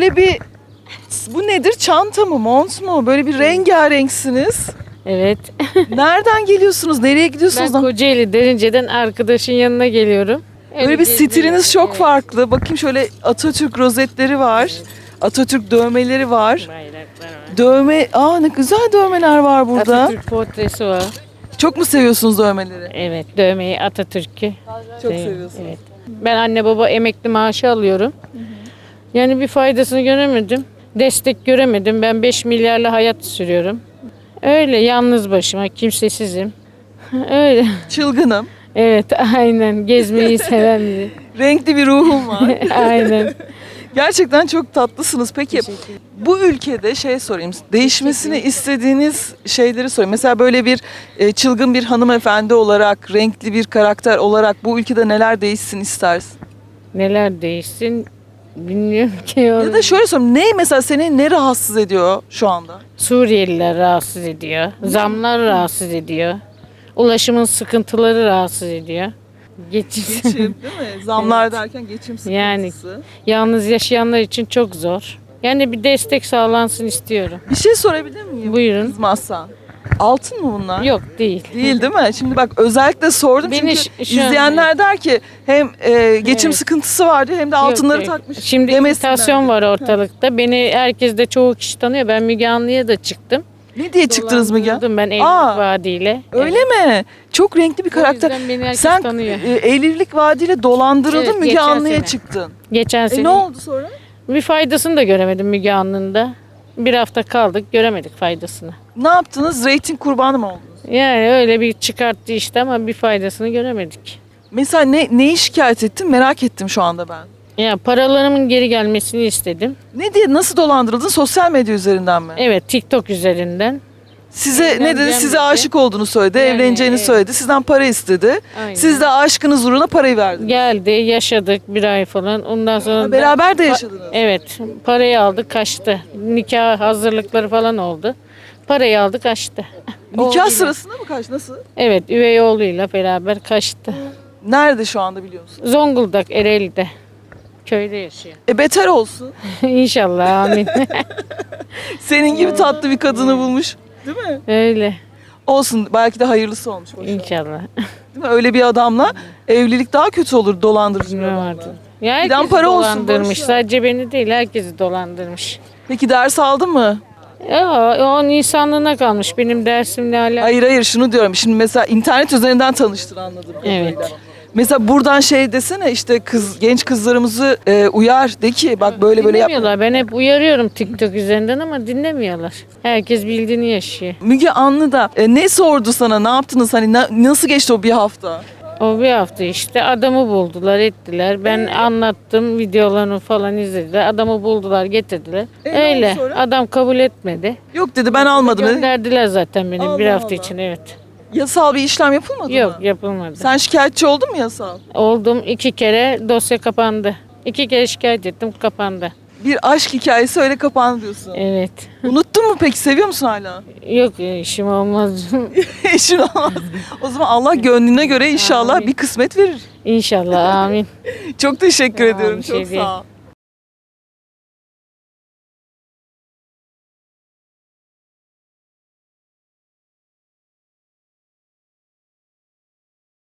böyle bir bu nedir? Çanta mı, mont mu? Böyle bir rengarenksiniz. Evet. Nereden geliyorsunuz? Nereye gidiyorsunuz? Ben Kocaeli Derince'den arkadaşın yanına geliyorum. Öyle Böyle bir stiliniz çok Evet. farklı. Bakayım şöyle Atatürk rozetleri var. Atatürk dövmeleri var. Bayraklar var. Dövme, aa ne güzel dövmeler var burada. Atatürk portresi var. Çok mu seviyorsunuz dövmeleri? Evet dövmeyi Atatürk'ü. Çok seviyorsunuz. Evet. Ben anne baba emekli maaşı alıyorum. Yani bir faydasını göremedim. Destek göremedim. Ben 5 milyarla hayat sürüyorum. Öyle yalnız başıma, kimsesizim. Öyle. Çılgınım. Evet aynen gezmeyi seven biri. Renkli bir ruhum var. Aynen. Gerçekten çok tatlısınız. Peki bu ülkede şey sorayım. Değişmesini istediğiniz şeyleri sorayım. Mesela böyle bir e, çılgın bir hanımefendi olarak, renkli bir karakter olarak bu ülkede neler değişsin istersin? Neler değişsin bilmiyorum ki. Ya da şöyle sorayım. Ne mesela seni ne rahatsız ediyor şu anda? Suriyeliler rahatsız ediyor. Zamlar rahatsız ediyor. Ulaşımın sıkıntıları rahatsız ediyor. Geçim. Geçim değil mi? Zamlar derken geçim sıkıntısı. Yani. Yalnız yaşayanlar için çok zor. Yani bir destek sağlansın istiyorum. Bir şey sorabilir miyim? Buyurun. Kızmazsan. Altın mı bunlar? Yok değil. Değil değil mi? Şimdi bak özellikle sordum Beni çünkü şu- izleyenler der ki hem e, geçim Evet. sıkıntısı var diyor hem de altınları yok. takmış. Şimdi demesinler imitasyon var ortalıkta. Beni herkes de çoğu kişi tanıyor. Ben Müge Anlı'ya da çıktım. Ne diye çıktınız Müge? Dolandırıldım ben evlilik Aa, vaadiyle. Öyle Evet. mi? Çok renkli bir karakter. yüzden beni herkes Sen tanıyor. e, evlilik vaadiyle dolandırıldın Evet, Müge geçen Anlı'ya sene. çıktın. Geçen E sene ne oldu sonra? bir faydasını da göremedim Müge Anlı'nda. Bir hafta kaldık göremedik faydasını. Ne yaptınız? Rating kurbanı mı oldunuz? Yani öyle bir çıkarttı işte ama bir faydasını göremedik. Mesela ne neyi şikayet ettin? Merak ettim şu anda ben. Ya paralarımın geri gelmesini istedim. Ne diye nasıl dolandırıldın? Sosyal medya üzerinden mi? Evet TikTok üzerinden. Size ne dedi? Evleneceğim Size dedi. aşık olduğunu söyledi, Yani, evleneceğini evet. söyledi. Sizden para istedi. Aynen. Siz de aşkınız uğruna parayı verdiniz. Geldi yaşadık bir ay falan. Ondan sonra da- beraber de yaşadınız. Evet parayı aldı kaçtı. Nikah hazırlıkları falan oldu. Parayı aldı kaçtı. Nikah Oğluyla. sırasında mı kaç? Nasıl? Evet üvey oğluyla beraber kaçtı. Nerede şu anda biliyor musun? Zonguldak Ereğli'de. Köyde yaşıyor. E beter olsun. İnşallah amin. Senin gibi tatlı bir kadını bulmuş. Değil mi? Öyle Olsun. Belki de hayırlısı olmuş. boş ver. inşallah. Değil mi? Öyle bir adamla evlilik daha kötü olur dolandırıcı bir adamla. Ya herkesi para olsun, dolandırmış. ver. Sadece beni değil herkesi dolandırmış. Peki ders aldın mı? Ya o insanlığına kalmış. Benim dersimle alakalı. Hayır hayır şunu diyorum. Şimdi mesela internet üzerinden tanıştın anladım. Evet. Mesela buradan şey desene işte kız genç kızlarımızı e, uyar de ki bak böyle böyle yapma. Dinlemiyorlar. Ben hep uyarıyorum TikTok üzerinden ama dinlemiyorlar. Herkes bildiğini yaşıyor. Müge Anlı da e, ne sordu sana? Ne yaptınız? Hani na- nasıl geçti o bir hafta? O bir hafta işte adamı buldular ettiler. Ben anlattım videolarını falan izlediler. Adamı buldular getirdiler. E, ne oldu Öyle sonra? adam kabul etmedi. Yok dedi ben almadım dedi. Gönderdiler zaten beni bir Allah hafta Allah. için evet. Yasal bir işlem yapılmadı Yok mı? yapılmadı. Sen şikayetçi oldun mu yasal? Oldum iki kere dosya kapandı. İki kere şikayet ettim kapandı. Bir aşk hikayesi öyle kapandı diyorsun. Evet. Unuttun mu peki? Seviyor musun hala? Yok işim olmaz. Eşin olmaz. O zaman Allah gönlüne göre inşallah Amin. bir kısmet verir. İnşallah amin. Çok teşekkür Tamam, ediyorum. bir şey Çok değil. sağ ol.